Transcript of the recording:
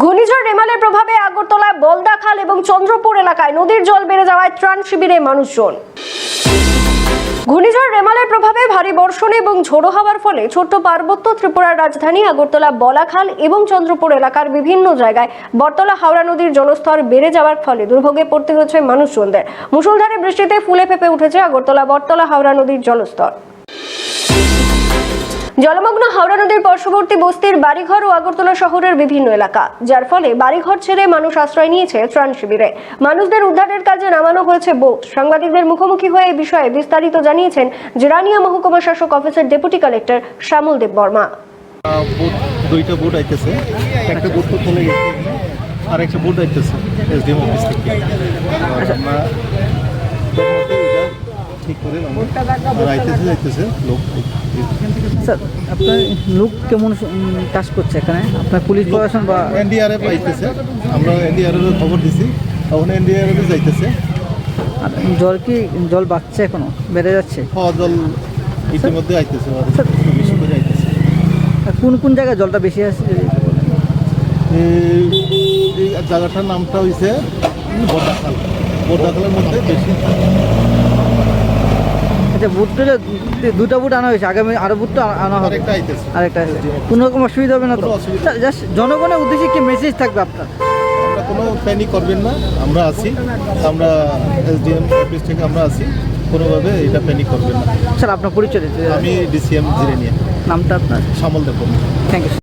ঘূর্ণিঝড় রেমালের প্রভাবে আগরতলায় বলদাখাল এবং চন্দ্রপুর এলাকায় নদীর জল বেড়ে যাওয়ায় ত্রাণ শিবিরে মানুষজন। ঘূর্ণিঝড় রেমালের প্রভাবে ভারী বর্ষণ এবং ঝোড়ো হওয়ার ফলে ছোট্ট পার্বত্য ত্রিপুরার রাজধানী আগরতলা, বলাখাল এবং চন্দ্রপুর এলাকার বিভিন্ন জায়গায় বটতলা, হাওড়া নদীর জলস্তর বেড়ে যাওয়ার ফলে দুর্ভোগে পড়তে হচ্ছে মানুষজনদের। মুষলধারে বৃষ্টিতে ফুলে ফেপে উঠেছে আগরতলা, বটতলা, হাওড়া নদীর জলস্তর। জলমগ্ন হাওড়া নদীর পার্শ্ববর্তী বস্তির বাড়িঘর ও আগরতলা শহরের বিভিন্ন এলাকা। যার ফলে বাড়িঘর ছেড়ে মানুষ আশ্রয় নিয়েছে ত্রাণ শিবিরে। মানুষদের উদ্ধারের কাজে নামানো হয়েছে বোট। সাংবাদিকদের মুখোমুখি হয়ে এই বিষয়ে বিস্তারিত জানিয়েছেন জিরানিয়া মহকুমা শাসক অফিসের ডেপুটি কালেক্টর শ্যামল দেব বর্মা। দুইটা বোট আইতেছে। একটা বোট তো চলে গেছে। আর একটা বোট আইতেছে এসডিএম অফিস থেকে। আমরা এটা ঠিক করে আইতেছে যাইতেছে লোক স্যার আপনার লোক কেমন কাজ করছে এখানে? আপনার পুলিশ প্রশাসন বা এনডিআরএফ আইতেছে। আমরা এনডিআরএফ খবর দিছি। তখন এনডিআরএফ যাইতেছে। আর জল কি জল বাড়ছে এখনও? বেড়ে যাচ্ছে? খাওয়া জল ইতিমধ্যে আইতেছে বেশি করে আইতেছে। আর কোন কোন জায়গায় জলটা বেশি আছে? এই জায়গাটার নামটা হইছে বর্দাখাল বর্দাখালের মধ্যে বেশি আচ্ছা দু- দুটো বুট আনা হয়েছে আগামী আরও বুট তো আনা হবে। আরেকটা কোনো রকম অসুবিধা হবে না তো? জাস্ট জনগণের উদ্দেশ্যে কি মেসেজ থাকবে আপনার? কোনো প্যানিক করবেন না আমরা আছি। আমরা এসডিএম অফিস থেকে আমরা আছি কোনোভাবে এটা প্যানিক করবেন না। স্যার আপনার পরিচয় আমি ডিসিএম জিরে নিয়ে নামটা আপনার? সামল দেব থ্যাংক ইউ